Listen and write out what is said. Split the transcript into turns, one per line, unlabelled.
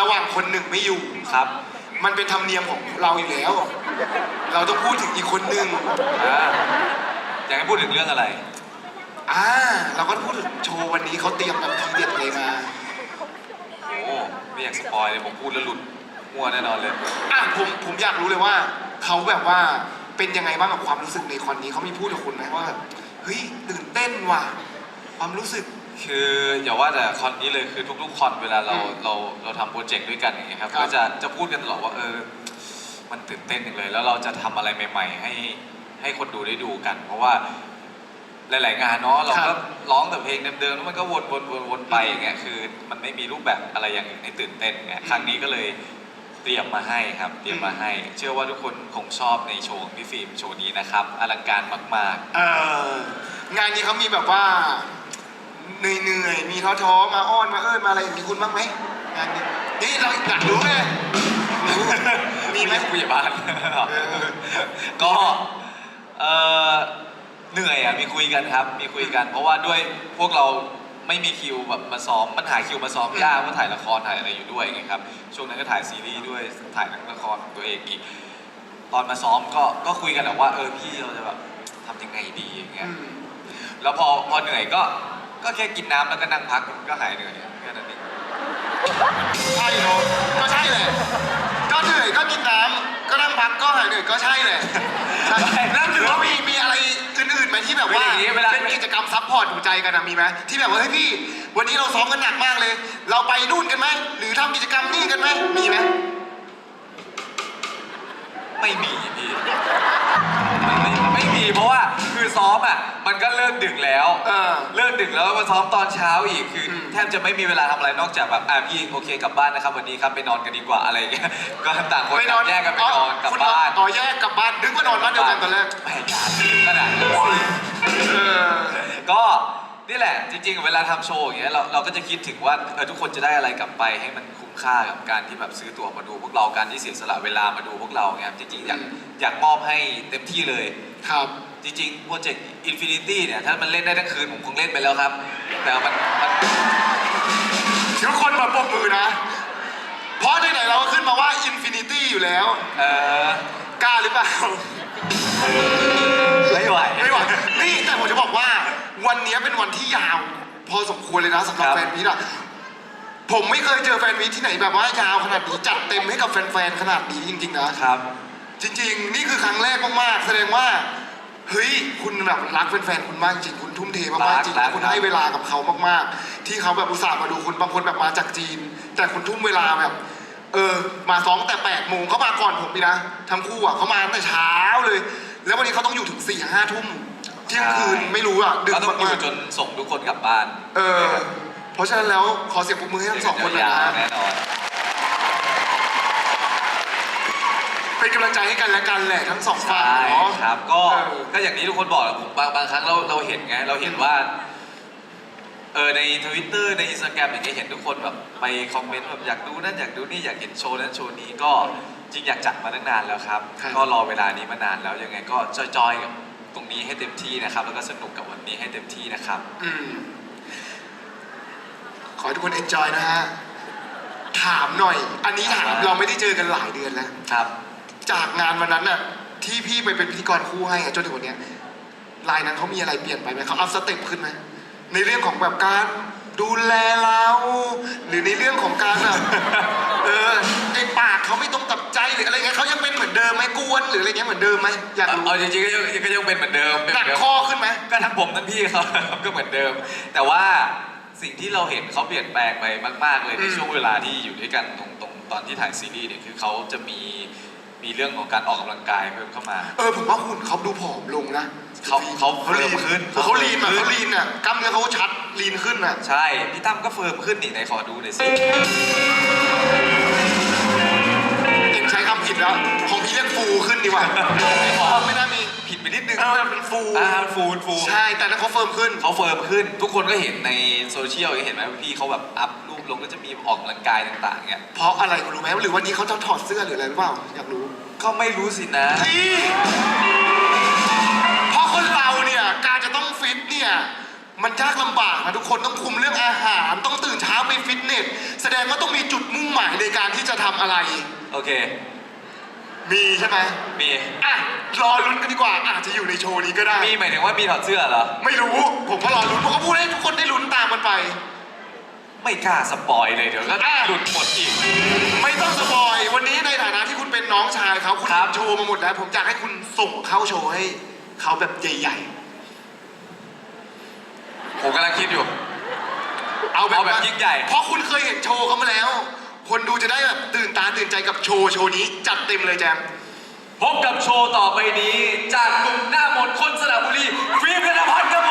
ระหว่างคนหนึ่งไม่อยู่
ครับ
มันเป็นธรรมเนียมของเราอยู่แล้ว เราต้องพูดถึงอีกคนหนึ่ง
อ่าอยากให้พูดถึงเรื่องอะไร
อ่าเราก็พูดถึงโชว์วันนี้เขาเตรียมแบบทีเด็ดเลยมา
โอ้ไม่อยากสปอยเลยผมพูดแล้วหลุดมั่วแน่นอนเลย
อะผมผมอยากรู้เลยว่าเขาแบบว่าเป็นยังไงบ้างกับความรู้สึกในคอนนี้เขามีพูดกับคุณไหมว่าแบบเฮ้ยตื่นเต้นว่ะความรู้สึก
คืออย่าว่าแต่คอนนี้เลยคือทุกๆคอนเวลาเรา
อืม
เราเราทำโปรเจกต์ด้วยกันอย่างเงี้ยครับ
ครับ
ก็จะจะพูดกันตลอดว่าเออ มันตื่นเต้นจังเลย แล้วเราจะทำอะไรใหม่ ๆ ให้ให้คนดูได้ดูกัน เพราะว่าหลายๆงานเนาะเราก็ร้องแต่เพลงเดิมๆแล้วมันก็วนวนวนวนไปอย่างเงี้ยคือ มันไม่มีรูปแบบอะไรอย่างอื่นให้ตื่นเต้นไงครั้งนี้ก็เลยเตรียมมาให้ครับ เตรียมมาให้ เชื่อว่าทุกคนคงชอบในโชว์ของพี่ฟิล์มโชว์นี้นะครับอลังการมาก
เอองานนี้เขามีแบบว่า เหนื่อยๆมีท้อๆมาอ้อนมาเอิญมาอะไรอย่างนี้คุณบ้างไหมงานนี้นี่เราอยากรู้ไงรู้
ๆ
มีไหม
ผู้ใหญ่บ้าน
เออ
ก็เออเหนื่อยอะมีคุยกันครับ มีคุยกัน เพราะว่าด้วยพวกเราไม่มีคิวแบบมาซ้อมมันหาคิวมาซ้อมยากเพราะถ่ายละครถ่ายอะไรอยู่ด้วยไงครับช่วงนั้นก็ถ่ายซีรีส์ด้วยถ่ายหนังละครของตัวเองอีกตอนมาซ้อมก็ก็คุยกันแหละว่าเออพี่เราจะแบบทำยังไงดีอย่างเงี้
อื
ย
ม
แล้วพอพอเหนื่อยก็ ก็แค่กินน้ำแล้วก็นั่งพักก็หายเหนื่อยแค่นั้นเอง
ใช่เนาะก็ใช่แหละก็เหนื่อยก็กินน้ำก็นั่งพักก็หายเหนื่อยก็ใช่แหละใช่แล้วหรือว่ามีมีอะไรอื่นๆไหมที่แบบว่าเป็นกิจกรรมซัพพอร์ตหัวใจกันนะมีไหมที่แบบว่าเฮ้ยพี่ วันนี้เราซ้อมกันหนักมากเลย เราไปนู่นกันไหมหรือทำกิจกรรมนี่กันไหมมีไหม
ไม่มีพี่ไม่ มอะมันก็เลิกดึกแล้ว
เออ
เลิกดึกแล้วมาซ้อมตอนเช้าอีกคืออ
ม
แทบจะไม่มีเวลาทำอะไรนอกจากแบบอะพี่โอเคกลับบ้านนะครับ วันนี้ครับไปนอนกันดีกว่าอะไรอย่างเงี้ยก็ต่างคนต่างแยกกันไปนอนกลับ
คุณ
บ้าน
อ๋อแยกกลับบ้านนึกว่านอนบ้านเดียวกันตอนแรก
ไม่อยากถึงขนาดนั้นสิ
เออ
ก็ นี่แหละจริงๆ เวลาทำโชว์อย่างเงี้ยเราเราก็จะคิดถึงว่าเออทุกคนจะได้อะไรกลับไปให้มันคุ้มค่ากับการที่แบบซื้อตั๋วมาดูพวกเราการที่เสียสละเวลามาดูพวกเราเงี้ยจริงๆอยาก
อืม
อยากมอบให้เต็มที่เลย
ครับ
จริงๆโปรเจกต์ Infinity เนี่ยถ้ามันเล่นได้ทั้งคืนผมคงเล่นไปแล้วครับ แต่มันมัน
ทุกคนมาปรบมือนะ เพราะไหนๆเราก็ขึ้นมาว่าอินฟินิตี้อยู่แล้ว
เออก
ล้าหรือเปล่า
ไม่ไหว
ไม่ไหวนี่แต่ผมจะบอกว่า วันนี้เป็นวันที่ยาว พอสมควรเลยนะสำหรับ
ครับ
แฟนมิตรอะผมไม่เคยเจอแฟนมิตรที่ไหนแบบว่ายาวขนาดนี้จัดเต็มให้กับแฟนๆขนาดนี้จริงๆนะ
ครับ
จริงๆ นี่คือครั้งแรกมากๆ แสดงว่า เฮ้ย คุณแบบรักแฟนๆ คุณมากจริง คุณทุ่มเทมากๆ จริง
รัก
คุณ
รัก
ให้เวลากับเขามากๆ ที่เขาแบบอุตส่าห์มาดูคุณบางคนแบบมาจากจีน แต่คุณทุ่มเวลาแบบ เออ มาซ้อมแต่แปดโมงเขามาก่อนผมดีนะ ทั้งคู่อะเขามาตั้งแต่เช้าเลย แล้ววันนี้เขาต้องอยู่ถึงสี่ห้าทุ่มเที่ยงคืนไม่รู้อะดึก
ก็ต้องอยู่
มาก
จนส่งทุกคนกลับบ้าน
ๆเออ เพราะฉะนั้นแล้วขอเสียงปรบมือให้ทั้งสองคนเลย
ยาว
นะ
ๆแน่นอน
เป็นกำลังใจให้กันและกันแหละทั้งสองฝ่า
ใช่
ยเนาะ
ครับก็
เออ
ก็อย่างที่ทุกคนบอกแหละผมบางบางครั้งเราเราเห็นไงเราเห็นว่าเออในทวิตเตอร์ในอินสตาแกรมอย่างเงี้ยเห็นทุกคนแบบไปคอมเมนต์แบบอยากดูนั่นอยากดูนี่อยากเห็นโชว์นั้นโชว์นี้ก็จริงอยากจัดมาตั้งนานแล้วครับ
ครับ
ก็รอเวลานี้มานานแล้วยังไงก็จอยๆกับ ตรงนี้ให้เต็มที่นะครับ แล้วก็สนุกกับวันนี้ให้เต็มที่นะครับ
อืมขอให้ทุกคนเอนจอยนะฮะ ถามหน่อย อันนี้ถาม
ครับ
เราไม่ได้เจอกันหลายเดือนแล้ว
ครับ
จากงานวันนั้นน่ะ ที่พี่ไปเป็นพิธีกรคู่ให้อะจนถึงวันเนี้ยลายนั้นเขามีอะไรเปลี่ยนไปไหมเขาอัพสเต็ปขึ้นไหมในเรื่องของแบบการ ดูแลเรา หรือในเรื่องของการแบบเออไอปากเขาไม่ตรงกับใจหรืออะไรเงี้ยเขายังเป็นเหมือนเดิมไหมกวนหรืออะไรเงี้ยเหมือนเดิมไหมอยากรู้
เอาจริงๆก็ยังก็ยังเป็นเหมือนเดิมเป็น
ห
เห
นั
มื
ก
อนเดิม
ข้อขึ้นไหม
ก็ทั้งผมทั้งพี่เขา ก็เหมือนเดิม แต่ว่าสิ่งที่เราเห็นเขาเปลี่ยนแปลงไปมาก ๆ เลยใน
อืม
ช่วงเวลาที่อยู่ด้วยกันตรงตรงตอนที่ถ่ายซีรีส์เนี่ยคือเขาจะมีมีเรื่องของการออกกำลังกายเพิ่มเข้ามา
เออผมว่าหุ่นเขาดูผอมลงนะ
เขาเขา
เขาลีน
เฟิร์มขึ้น
เขาลีนอะ
เขาเฟิร์มขึ้น
เขาลีนอะกล้ามเนื้อเขาชัด ลีนขึ้นอะ
ใช่ พี่ตั้มก็เฟิร์มขึ้นนี่ไหนขอดูหน่อยสิ
เองใช้คำผิดแล้ว ของพี่เรียกฟูขึ้นดีกว่าไม่น่ามี
ผิดไปนิดนึง
เออมันเป็นฟู
อ่าฟูนฟู
ใช่ แต่นั้นเขาเฟิร์มขึ้น
เขาเฟิร์มขึ้น ทุกคนก็เห็นในโซเชียลเห็นไหมว่าพี่เขาแบบอัพรูปลงก็จะมีออกกำลังกายต่างๆเนี่ย
เพราะอะไรคุณรู้ไหมหรือวันนี้เขาจะถอดเสื้อหรืออะไรหรือเปล่า อยากรู้
ก็ไม่รู้สินะ
มันยากลำบากนะทุกคนต้องคุมเรื่องอาหาร ต้องตื่นเช้าไปฟิตเนส แสดงว่าต้องมีจุดมุ่งหมายในการที่จะทำอะไร
โอเค
มีใช่ไหม
มี
อะรอลุ้นกันดีกว่า อาจจะอยู่ในโชว์นี้ก็ได้
มีหมายถึงว่ามีถอดเสื้อเหรอ
ไม่รู้ ผมก็รอลุ้นผมก็พูดให้ทุกคนได้ลุ้นตามมันไป
ไม่กล้าสปอยเลยเดี๋ยวก็
อะ
หลุดหมดอีก
ไม่ต้องสปอยวันนี้ในฐานะที่คุณเป็นน้องชายเขาคุณ
ครับ
โชว์มาหมดแล้ว ผมอยากให้คุณส่งเข้าโชว์ให้เขาแบบใหญ่
ผมกำลังคิดอยู่
ๆเอาแบบ
เอาแบบยิ่งใหญ่
เพราะคุณเคยเห็นโชว์เขามาแล้ว คนดูจะได้แบบตื่นตาตื่นใจกับโชว์โชว์นี้จัดเต็มเลยแจม
พบกับโชว์ต่อไปนี้ จากกลุ่มหน้ามนต์คนสระบุรีฟิล์มธนพัฒน์ครับ